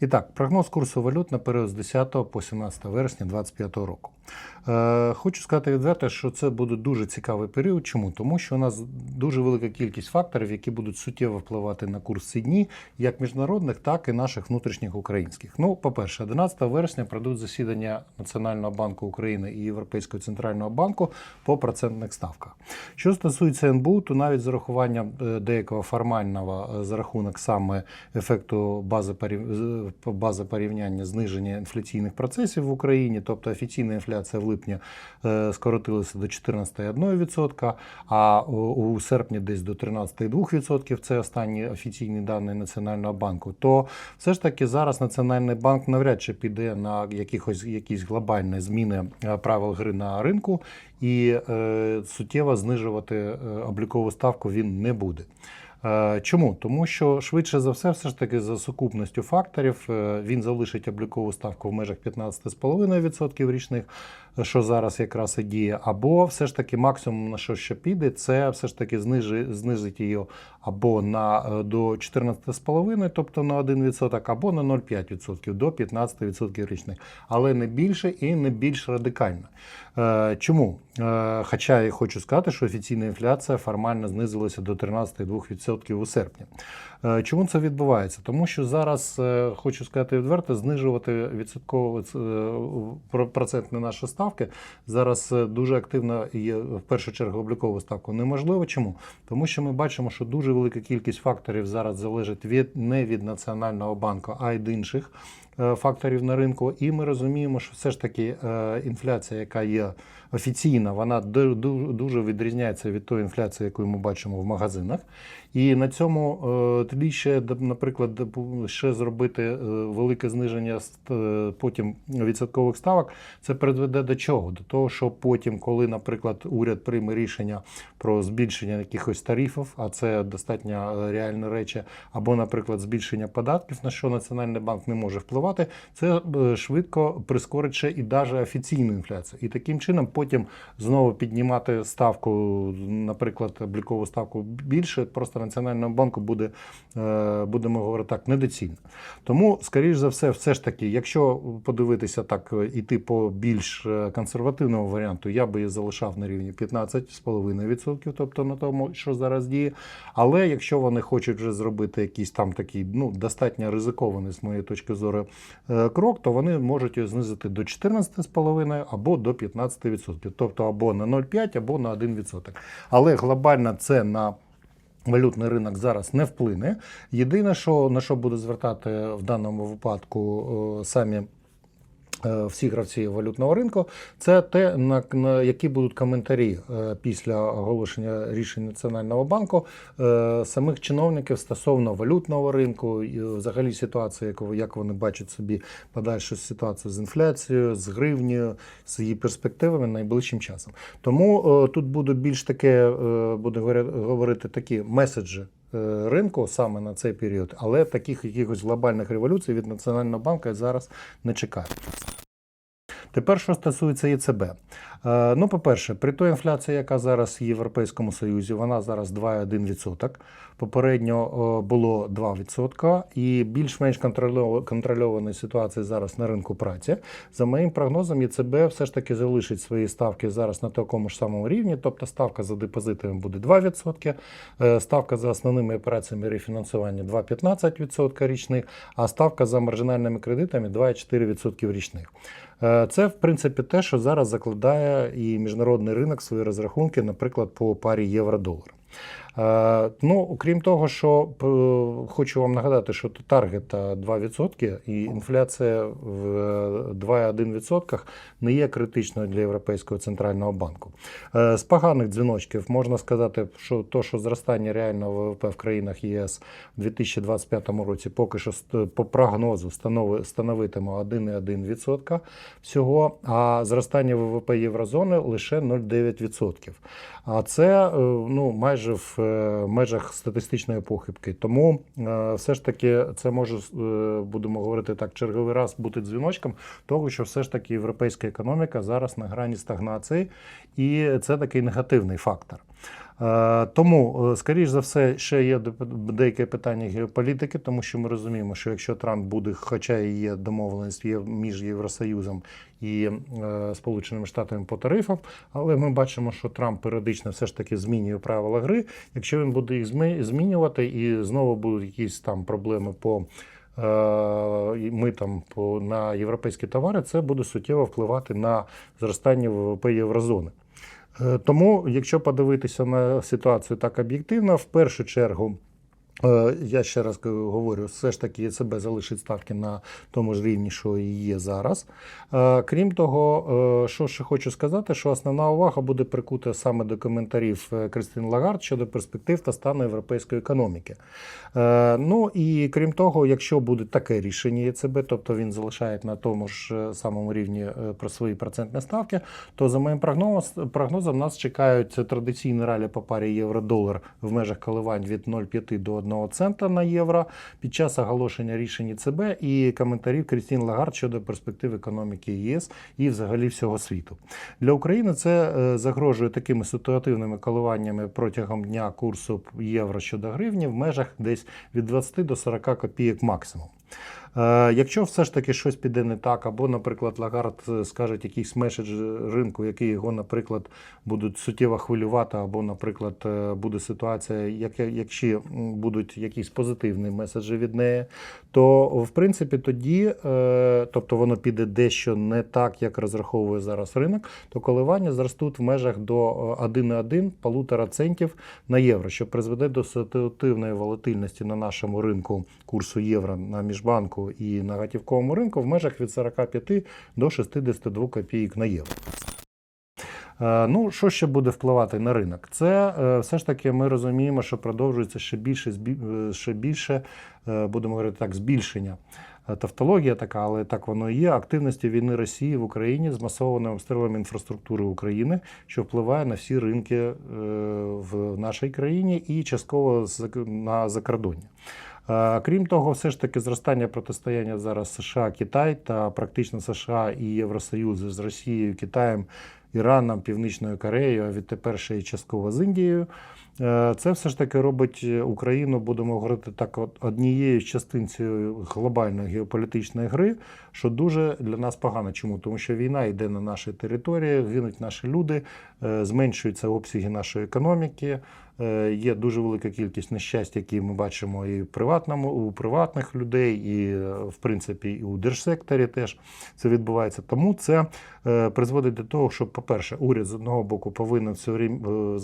І так, прогноз курсу валют на період з 10 по 17 вересня 2025 року. Е, хочу сказати відверто, що це буде дуже цікавий період. Чому? Тому що у нас дуже велика кількість факторів, які будуть суттєво впливати на курс ці дні, як міжнародних, так і наших внутрішніх українських. Ну, по-перше, 11 вересня пройдуть засідання Національного банку України і Європейського центрального банку по процентних ставках. Що стосується НБУ, то навіть з урахуванням е, деякого формального е, за рахунок саме ефекту бази бази порівняння зниження інфляційних процесів в Україні, тобто офіційна інфляція в липні е, скоротилася до 14,1%, а у- серпні десь до 13,2%, це останні офіційні дані Національного банку, то все ж таки зараз Національний банк навряд чи піде на якихось якісь глобальні зміни е, правил гри на ринку і е, суттєво знижувати облікову ставку він не буде. Е, Чому? Тому що швидше за все, все ж таки за сукупністю факторів е, він залишить облікову ставку в межах 15,5% річних, що зараз якраз і діє, або все ж таки максимум на що ще піде, це все ж таки знижи, знизить її або на е, до 14,5%, тобто на 1%, або на 0,5% до 15% річних, але не більше і не більш радикально. Е, Чому? Е, Хоча я хочу сказати, що офіційна інфляція формально знизилася до 13,2% у серпні. Чому це відбувається? Тому що зараз хочу сказати відверто, знижувати відсотково е, про- процентні наші ставки зараз е, дуже активно є в першу чергу облікову ставку неможливо. Чому? Тому що ми бачимо, що дуже велика кількість факторів зараз залежить від не від національного банку, а й від інших е, факторів на ринку. І ми розуміємо, що все ж таки е, інфляція, яка є офіційна, вона ду- ду- дуже відрізняється від тої інфляції, яку ми бачимо в магазинах. І на цьому е, тоді ще, наприклад, ще зробити е, велике зниження е, потім відсоткових ставок, це призведе до чого? До того, що потім, коли, наприклад, уряд прийме рішення про збільшення якихось тарифів, а це достатньо реальні речі, або, наприклад, збільшення податків, на що Національний банк не може впливати, це швидко прискорить ще і навіть офіційну інфляцію. І таким чином потім знову піднімати ставку, наприклад, облікову ставку більше, просто Національному банку буде, е, будемо говорити так, недоцільно. Тому, скоріш за все, все ж таки, якщо подивитися так, е, іти по більш е, консервативному варіанту, я би залишав на рівні 15,5%, тобто на тому, що зараз діє. Але якщо вони хочуть вже зробити якийсь там такий ну, достатньо ризикований, з моєї точки зору, крок, то вони можуть його знизити до 14,5% або до 15%, тобто або на 0,5, або на 1%. Але глобально це на Валютний ринок зараз не вплине. Єдине, що на що буде звертати в даному випадку е, самі всі гравці валютного ринку, це те, на, на які будуть коментарі е, після оголошення рішень Національного банку е, самих чиновників стосовно валютного ринку, і взагалі ситуації, яку- як вони бачать собі подальшу ситуацію з інфляцією, з гривнею, з її перспективами найближчим часом. Тому е, тут буде більш таке, е, говоря- говорити такі меседжі е, ринку саме на цей період, але таких якихось глобальних революцій від Національного банку я зараз не чекаю. Тепер, що стосується ЄЦБ. Е, Ну, по-перше, при той інфляції, яка зараз в Європейському Союзі, вона зараз 2,1%. Попередньо е, було 2%. І більш-менш контрольов- контрольованої ситуації зараз на ринку праці. За моїм прогнозом, ЄЦБ все ж таки залишить свої ставки зараз на такому ж самому рівні. Тобто ставка за депозитами буде 2%, е, ставка за основними операціями рефінансування 2,15% річних, а ставка за маржинальними кредитами 2,4% річних. Е, Це, в принципі, те, що зараз закладає і міжнародний ринок свої розрахунки, наприклад, по парі євро-долар. Е, Ну, окрім того, що е, хочу вам нагадати, що таргет е, 2% і інфляція в е, 2,1% не є критичною для Європейського центрального банку. Е, З поганих дзвіночків можна сказати, що то, що зростання реального ВВП в країнах ЄС в 2025 році поки що по прогнозу становитиме 1,1% всього, а зростання ВВП Єврозони лише 0,9%. А це е, ну, майже в е, межах статистичної похибки. Тому е, все ж таки це може, е, будемо говорити так, черговий раз бути дзвіночком того, що все ж таки європейська економіка зараз на грані стагнації, і це такий негативний фактор. Е, Тому, е, скоріш за все, ще є деяке питання геополітики, тому що ми розуміємо, що якщо Трамп буде, хоча і є домовленість між Євросоюзом і е, Сполученими Штатами по тарифам, але ми бачимо, що Трамп періодично все ж таки змінює правила гри. Якщо він буде їх змінювати, і знову будуть якісь там проблеми по митам на європейські товари, це буде суттєво впливати на зростання ВВП єврозони. Е, Тому, якщо подивитися на ситуацію так об'єктивно, в першу чергу. Е, Я ще раз говорю, все ж таки ЕЦБ залишить ставки на тому ж рівні, що і є зараз. Е, Крім того, е, що ще хочу сказати, що основна увага буде прикута саме до коментарів Кристин Лагард щодо перспектив та стану європейської економіки. Ну і крім того, якщо буде таке рішення ЄЦБ, тобто він залишає на тому ж самому рівні про свої процентні ставки, то за моїм прогноз, прогнозом нас чекають традиційні ралі по парі євро-долар в межах коливань від 0,5 до 1 цента на євро під час оголошення рішень ЦБ і коментарів Крістін Лагард щодо перспектив економіки ЄС і взагалі всього світу. Для України це е, загрожує такими ситуативними коливаннями протягом дня курсу євро щодо гривні в межах десь від 20 до 40 копійок максимум. Е, Якщо все ж таки щось піде не так, або, наприклад, Лагард е, скаже якийсь меседж ринку, який його, наприклад, будуть суттєво хвилювати, або, наприклад, е, буде ситуація, як- якщо будуть якісь позитивні меседжі від неї, то в принципі тоді, тобто воно піде дещо не так, як розраховує зараз ринок, то коливання зростуть в межах до е, 1,1 полутора центів на євро, що призведе до ситуативної волатильності на нашому ринку курсу євро на міжбанку і на готівковому ринку в межах від 45 до 62 копійок на євро. Е, Ну, що ще буде впливати на ринок? Це е, все ж таки ми розуміємо, що продовжується ще більше, е, ще більше, будемо говорити так, збільшення. Тавтологія така, але так воно і є. Активності війни Росії в Україні з масованим обстрілом інфраструктури України, що впливає на всі ринки в нашій країні і частково на закордонні. Е, Крім того, все ж таки зростання протистояння зараз США Китай та практично США і Євросоюз з Росією, Китаєм, Іраном, Північною Кореєю, а відтепер ще й частково з Індією. Е, Це все ж таки робить Україну, будемо говорити так, однією з частин цієї глобальної геополітичної гри, що дуже для нас погано. Чому? Тому що війна йде на нашій території, гинуть наші люди, е, зменшуються обсяги нашої економіки. Е, Є дуже велика кількість нещасть, які ми бачимо і в приватному, у приватних людей, і е, в принципі і у держсекторі теж це відбувається. Тому це е, призводить до того, що, по-перше, уряд з одного боку повинен все рім-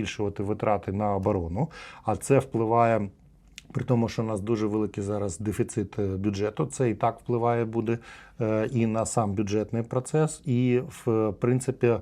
збільшувати витрати на оборону, а це впливає. При тому, що у нас дуже великий зараз дефіцит е, бюджету, це і так впливає буде е, і на сам бюджетний процес, і в принципі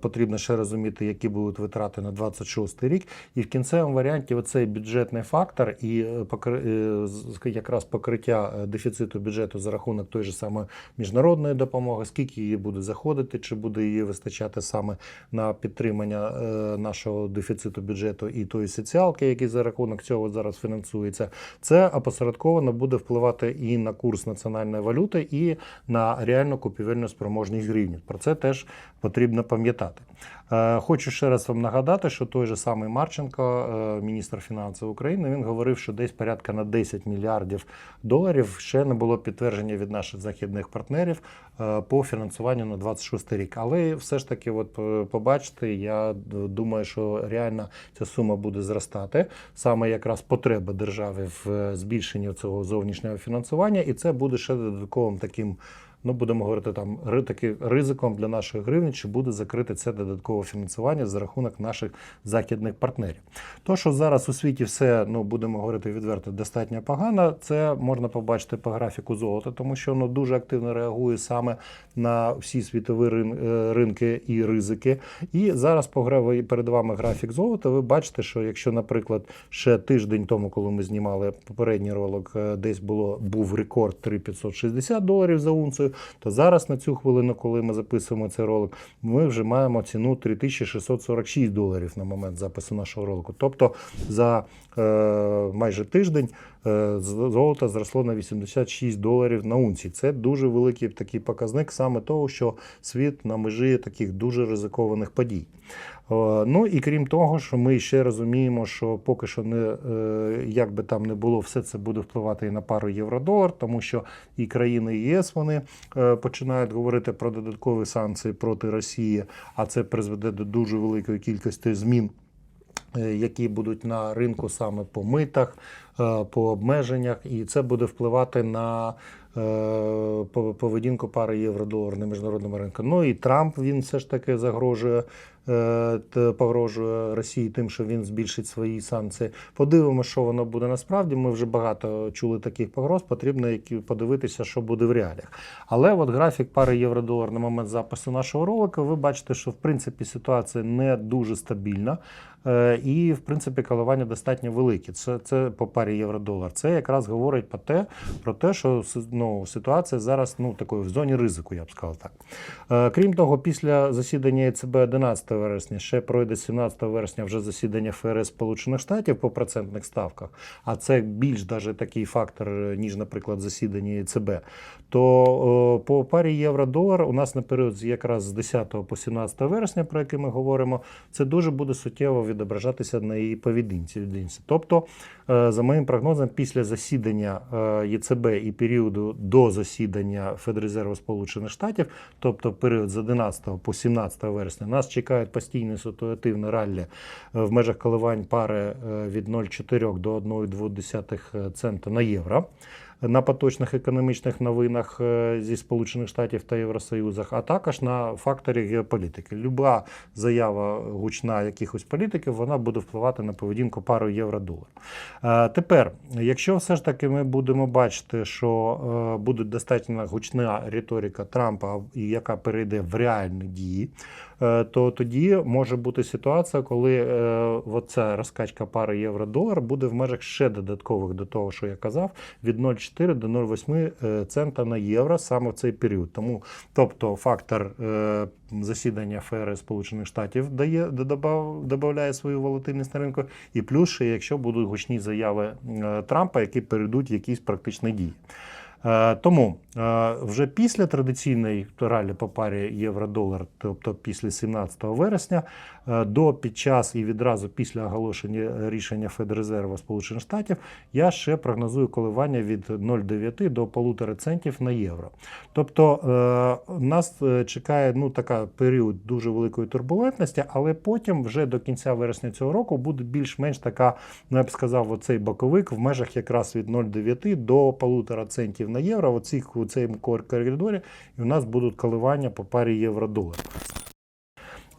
потрібно ще розуміти, які будуть витрати на 26 рік. І в кінцевому варіанті оцей бюджетний фактор і е, е, якраз покриття е, дефіциту бюджету за рахунок той же самої міжнародної допомоги, скільки її буде заходити, чи буде її вистачати саме на підтримання е, нашого дефіциту бюджету і тої соціалки, який за рахунок цього зараз фінансується, це опосередковано буде впливати і на курс національної валюти, і на реальну купівельну спроможність гривні. Про це теж потрібно пам'ятати. Е, Хочу ще раз вам нагадати, що той же самий Марченко, е, міністр фінансів України, він говорив, що десь порядка на 10 мільярдів доларів ще не було підтвердження від наших західних партнерів е, по фінансуванню на 26 рік. Але все ж таки, от побачите, я думаю, що реально ця сума буде зростати. Саме якраз потреба держави в збільшенні цього зовнішнього фінансування, і це буде ще додатковим таким. Ну, будемо говорити там таки ризиком для нашої гривні, чи буде закрити це додаткове фінансування за рахунок наших західних партнерів. То, що зараз у світі все, ну будемо говорити відверто, достатньо погано, це можна побачити по графіку золота, тому що воно дуже активно реагує саме на всі світові е, ринки і ризики. І зараз по перед вами графік золота. Ви бачите, що якщо, наприклад, ще тиждень тому, коли ми знімали попередній ролик, е, десь було був рекорд 3560 доларів за унцію, то зараз на цю хвилину, коли ми записуємо цей ролик, ми вже маємо ціну 3646 доларів на момент запису нашого ролику. Тобто за майже тиждень е, золото зросло на 86 доларів на унції. Це дуже великий такий показник саме того, що світ на межі таких дуже ризикованих подій. Е, Ну і крім того, що ми ще розуміємо, що поки що не е, як би там не було, все це буде впливати і на пару євро-долар, тому що і країни ЄС вони е, починають говорити про додаткові санкції проти Росії, а це призведе до дуже великої кількості змін. Е, Які будуть на ринку саме по митах, е, по обмеженнях, і це буде впливати на е, по- поведінку пари євро-долар на міжнародному ринку. Ну і Трамп він все ж таки загрожує погрожує Росії тим, що він збільшить свої санкції. Подивимося, що воно буде насправді. Ми вже багато чули таких погроз. Потрібно подивитися, що буде в реаліях. Але от графік пари євро-долар на момент запису нашого ролика, ви бачите, що в принципі ситуація не дуже стабільна. Е, І, в принципі, коливання достатньо великі. Це, це по парі євро-долар. Це якраз говорить про те, про те, що ну, ситуація зараз ну, такою в зоні ризику, я б сказав так. Е, Крім того, після засідання ЕЦБ 11 вересня ще пройде 17 вересня вже засідання ФРС Сполучених Штатів по процентних ставках, а це більш даже такий фактор, е, ніж, наприклад, засідання ЕЦБ. То е, по парі євро-долар у нас на період якраз з 10 по 17 вересня, про який ми говоримо, це дуже буде суттєво відображатися на її поведінці. Тобто, е, за моїм прогнозом, після засідання ЄЦБ і періоду до засідання Федрезерву Сполучених Штатів, тобто період з 11 по 17 вересня, нас чекають постійне ситуативне раллі е, в межах коливань пари е, від 0,4 до 1,2 цента на євро на поточних економічних новинах е, зі Сполучених Штатів та Євросоюзах, а також на факторі геополітики. Люба заява гучна якихось політиків, вона буде впливати на поведінку пару євро-долар. Е, Тепер, якщо все ж таки ми будемо бачити, що е, буде достатньо гучна риторика Трампа, яка перейде в реальні дії, то тоді може бути ситуація, коли оця розкачка пари євро-долар буде в межах ще додаткових до того, що я казав, від 0,4 до 0,8 е, цента на євро саме в цей період. Тому, тобто, фактор е, засідання ФРС Сполучених Штатів дає додає свою волатильність на ринку, і плюс, ще якщо будуть гучні заяви е, Трампа, які перейдуть якісь практичні дії. Е, Тому е, вже після традиційної ралі по парі євро-долар, тобто після 17 вересня, е, до під час і відразу після оголошення рішення Федрезерву Сполучених Штатів, я ще прогнозую коливання від 0,9 до 1,5 центів на євро. Тобто нас чекає ну така період дуже великої турбулентності, але потім вже до кінця вересня цього року буде більш-менш така, ну я б сказав, оцей боковик в межах якраз від 0,9 до 1,5 центів на євро. Оці, у цьому коридорі, і у нас будуть коливання по парі євро-долар.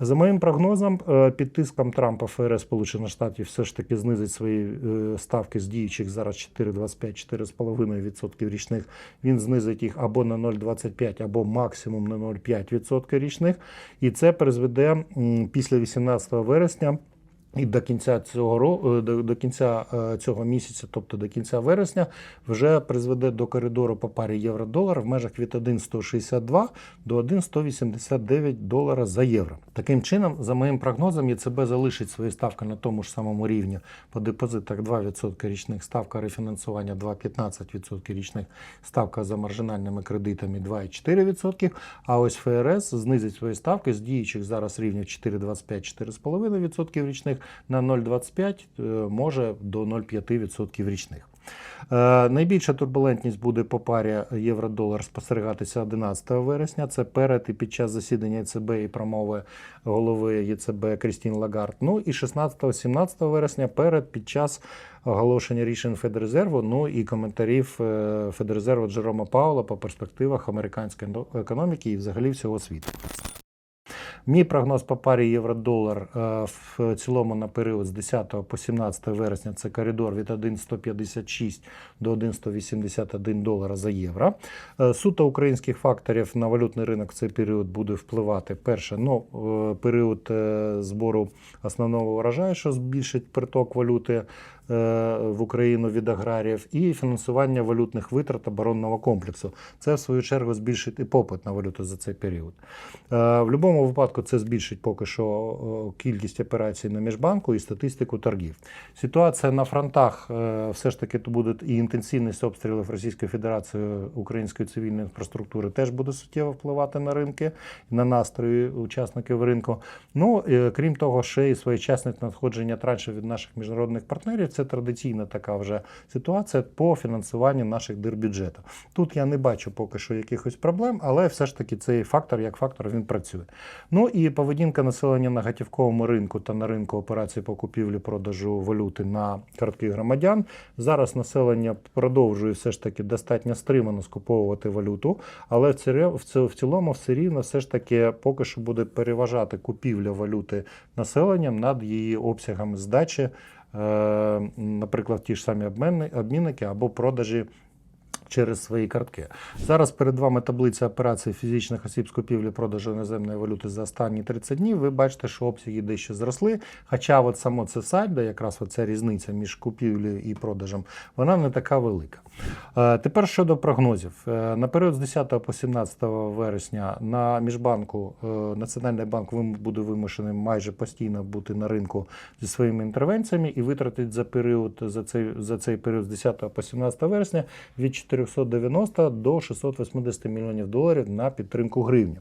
За моїм прогнозом, е, під тиском Трампа ФРС Сполучених Штатів все ж таки знизить свої е, ставки з діючих зараз 4,25-4,5% річних. Він знизить їх або на 0,25, або максимум на 0,5% річних. І це призведе після 18 вересня. І до кінця цього ро- е, до, кінця е, цього місяця, тобто до кінця вересня, вже призведе до коридору по парі євро-долар в межах від 1,162 до 1,189 долара за євро. Таким чином, за моїм прогнозом, ЄЦБ залишить свої ставки на тому ж самому рівні по депозитах 2% річних, ставка рефінансування 2,15% річних, ставка за маржинальними кредитами 2,4%. А ось ФРС знизить свої ставки з діючих зараз рівня 4,25-4,5% річних на 0,25, е, може до 0,5% річних. Е, Найбільша турбулентність буде по парі євро-долар спостерігатися 11 вересня. Це перед і під час засідання ЄЦБ і промови голови ЄЦБ Крістін Лагард. Ну і 16-17 вересня перед під час оголошення рішень Федрезерву, ну і коментарів е, Федрезерву Джерома Паула по перспективах американської економіки і взагалі всього світу. Мій прогноз по парі євро-долар е, в цілому на період з 10 по 17 вересня це коридор від 1,156 до 1,181 долара за євро. Е, Суто українських факторів на валютний ринок в цей період буде впливати. Перше, ну, е, період збору основного урожаю, що збільшить приток валюти в Україну від аграріїв, і фінансування валютних витрат оборонного комплексу. Це в свою чергу збільшить і попит на валюту за цей період. Е, В будь-якому випадку це збільшить поки що е, кількість операцій на міжбанку і статистику торгів. Ситуація на фронтах е, все ж таки то буде і інтенсивність обстрілів Російської Федерації української цивільної інфраструктури теж буде суттєво впливати на ринки, на настрої учасників ринку. Ну е, крім того, ще і своєчасне надходження траншів від наших міжнародних партнерів. Це традиційна така вже ситуація по фінансуванню наших дирбюджету. Тут я не бачу поки що якихось проблем, але все ж таки цей фактор як фактор він працює. Ну і поведінка населення на готівковому ринку та на ринку операцій по купівлі продажу валюти на картки громадян. Зараз населення продовжує все ж таки достатньо стримано скуповувати валюту, але в цілому все рівно все ж таки поки що буде переважати купівля валюти населенням над її обсягами здачі, наприклад, ті ж самі обмінники або продажі через свої картки. Зараз перед вами таблиця операцій фізичних осіб з купівлі продажу іноземної валюти за останні 30 днів. Ви бачите, що обсяги дещо зросли. Хоча от само це сальдо, якраз ця різниця між купівлею і продажем, вона не така велика. Е, Тепер щодо прогнозів. Е, На період з 10 по 17 вересня на міжбанку е, Національний банк буде вимушений майже постійно бути на ринку зі своїми інтервенціями і витратить за період за цей за цей період з 10 по 17 вересня від 490 до 680 мільйонів доларів на підтримку гривні.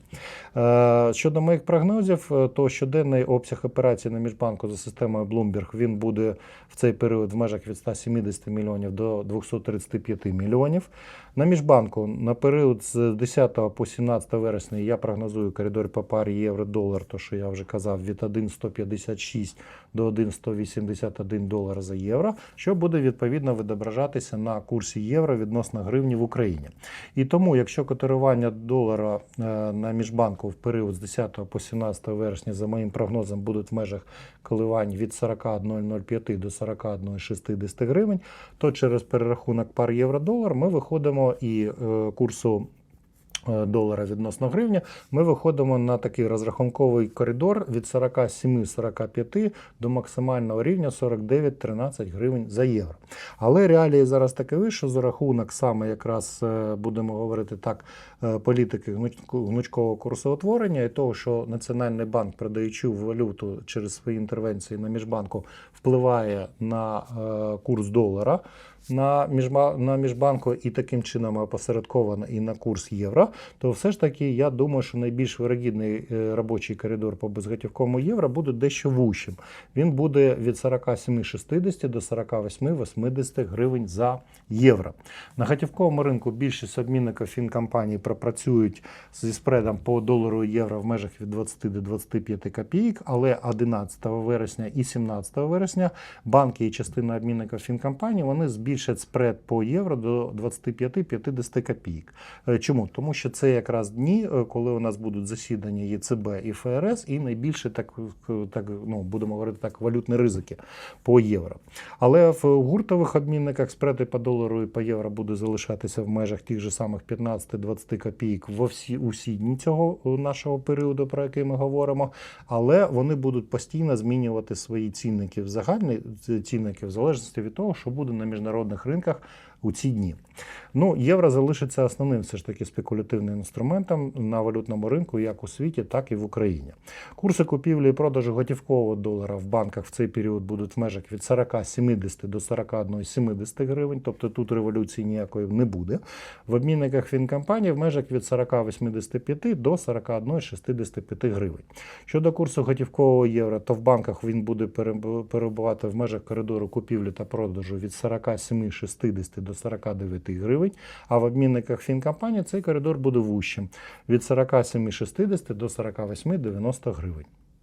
Е, Щодо моїх прогнозів, е, то щоденний обсяг операцій на міжбанку за системою Bloomberg він буде в цей період в межах від 170 мільйонів до 235 мільйонів. На міжбанку на період з 10 по 17 вересня я прогнозую коридор по парі євро-долар, то що я вже казав, від 1,156 до 1,181 долара за євро, що буде відповідно відображатися на курсі євро відносно гривні в Україні. І тому, якщо котирування долара е, на міжбанку в період з 10 по 17 вересня, за моїм прогнозом, будуть в межах коливань від 41,05 до 41,60 гривень, то через перерахунок пар євро-долар ми виходимо і е, курсу е, долара відносно гривні, ми виходимо на такий розрахунковий коридор від 47-45 до максимального рівня 49-13 гривень за євро. Але реалії зараз такові, що за рахунок саме якраз е, будемо говорити так, політики гнучко- гнучкового курсоутворення і того, що Національний банк, продаючи валюту через свої інтервенції на міжбанку, впливає на курс долара. На, міжба, на міжбанку і таким чином опосередковано і на курс євро, то все ж таки я думаю, що найбільш вирогідний е, робочий коридор по безготівковому євро буде дещо вущим. Він буде від 47,60 до 48,80 гривень за євро. На готівковому ринку більшість обмінників фінкомпаній пропрацюють зі спредом по долару євро в межах від 20 до 25 копійок, але 11 вересня і 17 вересня банки і частина обмінників фінкомпаній вони збільшать спред по євро до 25-50 копійок. Е, Чому? Тому що це якраз дні, е, коли у нас будуть засідання ЄЦБ і ФРС, і найбільше так, е, так ну, будемо говорити так, валютні ризики по євро. Але в гуртових обмінниках спреди по долару і по євро буде залишатися в межах тих же самих 15-20 копійок во всі усі дні цього е, нашого періоду, про який ми говоримо. Але вони будуть постійно змінювати свої цінники в загальні цінники в залежності від того, що буде на міжнародних ринках у ці дні. Ну, євро залишиться основним все ж таки спекулятивним інструментом на валютному ринку, як у світі, так і в Україні. Курси купівлі і продажу готівкового долара в банках в цей період будуть в межах від 40,70 до 41,70 гривень, тобто тут революції ніякої не буде. В обмінниках фінкомпаній в межах від 40,85 до 41,65 гривень. Щодо курсу готівкового євро, то в банках він буде перебувати в межах коридору купівлі та продажу від 47,60 до 49 гривень, а в обмінниках фінкомпанії цей коридор буде вущим від 47,60 до 48,90 гривень.